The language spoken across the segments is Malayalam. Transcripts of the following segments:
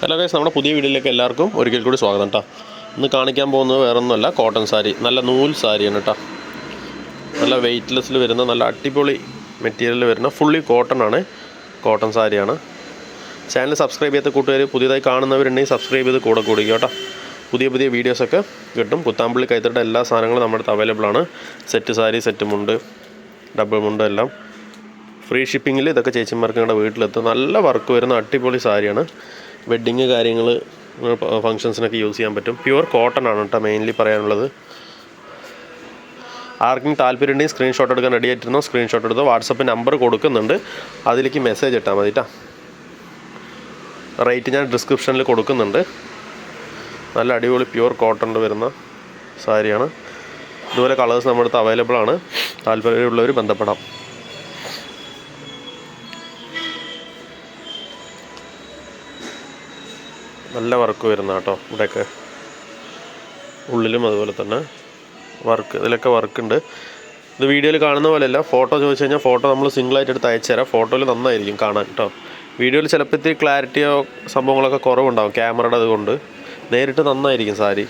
ഹലോ ഗൈസ് നമ്മുടെ പുതിയ വീഡിയോയിലേക്ക് എല്ലാവർക്കും ഒരിക്കൽ കൂടി സ്വാഗതം കേട്ടോ ഇന്ന് കാണിക്കാൻ പോകുന്നത് വേറെ ഒന്നുമല്ല കോട്ടൺ സാരി. നല്ല നൂൽ സാരിയാണ് കേട്ടോ നല്ല വെയ്റ്റ്ലെസ്സിൽ വരുന്ന നല്ല അടിപൊളി മെറ്റീരിയലിൽ വരുന്ന ഫുള്ളി കോട്ടൺ ആണ് കോട്ടൺ സാരിയാണ്. ചാനൽ സബ്സ്ക്രൈബ് ചെയ്യാത്ത കൂട്ടുകാർ പുതിയതായി കാണുന്നവരുണ്ടെങ്കിൽ സബ്സ്ക്രൈബ് ചെയ്ത് കൂടെ കൂടി കേട്ടോ പുതിയ പുതിയ വീഡിയോസൊക്കെ കിട്ടും. കുത്താമ്പള്ളി കൈത്തട്ട എല്ലാ സാധനങ്ങളും നമ്മുടെ അടുത്ത് അവൈലബിൾ ആണ്. Set sari set mundu double mundu എല്ലാം. ഫ്രീ ഷിപ്പിങ്ങിൽ ഇതൊക്കെ ചേച്ചിമാർക്ക് ഞങ്ങളുടെ വീട്ടിലെത്തും. നല്ല വർക്ക് വരുന്ന അടിപൊളി സാരിയാണ്. വെഡ്ഡിങ് കാര്യങ്ങൾ ഫങ്ഷൻസിനൊക്കെ യൂസ് ചെയ്യാൻ പറ്റും. പ്യുവർ കോട്ടൺ ആണ് കേട്ടോ മെയിൻലി പറയാനുള്ളത്. ആർക്കും താല്പര്യം ഉണ്ടെങ്കിൽ സ്ക്രീൻഷോട്ട് എടുക്കാൻ റെഡി ആയിട്ടിരുന്നോ സ്ക്രീൻഷോട്ട് എടുത്തോ വാട്സപ്പ് നമ്പർ കൊടുക്കുന്നുണ്ട്. അതിലേക്ക് മെസ്സേജ് ഇട്ടാൽ മതി റേറ്റ് ഞാൻ ഡിസ്ക്രിപ്ഷനിൽ കൊടുക്കുന്നുണ്ട്. നല്ല അടിപൊളി പ്യുവർ കോട്ടണിൽ വരുന്ന സാരിയാണ്. ഇതുപോലെ കളേഴ്സ് നമ്മുടെ അടുത്ത് അവൈലബിൾ ആണ്. താല്പര്യമുള്ളവർ ബന്ധപ്പെടാം. നല്ല വർക്ക് വരുന്ന കേട്ടോ ഇവിടെയൊക്കെ. ഉള്ളിലും അതുപോലെ തന്നെ വർക്ക് ഇതിലൊക്കെ വർക്ക് ഉണ്ട് ഇത് വീഡിയോയിൽ കാണുന്ന പോലെയല്ല ഫോട്ടോ ചോദിച്ചു കഴിഞ്ഞാൽ ഫോട്ടോ നമ്മൾ സിംഗിളായിട്ട് എടുത്ത് അയച്ചു തരാം ഫോട്ടോയിൽ നന്നായിരിക്കും കാണാൻ കേട്ടോ. വീഡിയോയിൽ ചിലപ്പോൾ ഇത്തിരി ക്ലാരിറ്റിയോ സംഭവങ്ങളൊക്കെ കുറവുണ്ടാവും ക്യാമറയുടെ അതുകൊണ്ട്. നേരിട്ട് നന്നായിരിക്കും സാരി.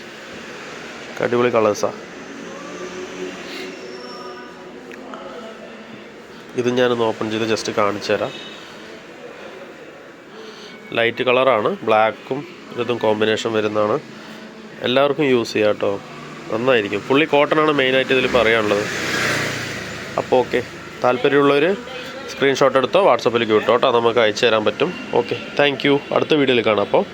അടിപൊളി കളേഴ്സാണ് ഇത് ഞാനൊന്ന് ഓപ്പൺ ചെയ്ത് ജസ്റ്റ് കാണിച്ചു തരാം ലൈറ്റ് കളറാണ്. ബ്ലാക്കും ഇതും കോമ്പിനേഷൻ വരുന്നതാണ്. എല്ലാവർക്കും യൂസ് ചെയ്യാം കേട്ടോ. നന്നായിരിക്കും. ഫുള്ളി കോട്ടൺ ആണ് മെയിനായിട്ട് ഇതിൽ പറയാനുള്ളത്. അപ്പോൾ ഓക്കെ താല്പര്യമുള്ളവർ സ്ക്രീൻഷോട്ട് എടുത്തോ വാട്സപ്പിലേക്ക് വിട്ടോ കേട്ടോ. നമുക്ക് അയച്ചു തരാൻ പറ്റും ഓക്കെ താങ്ക് അടുത്ത വീഡിയോയിൽ കാണാം അപ്പോൾ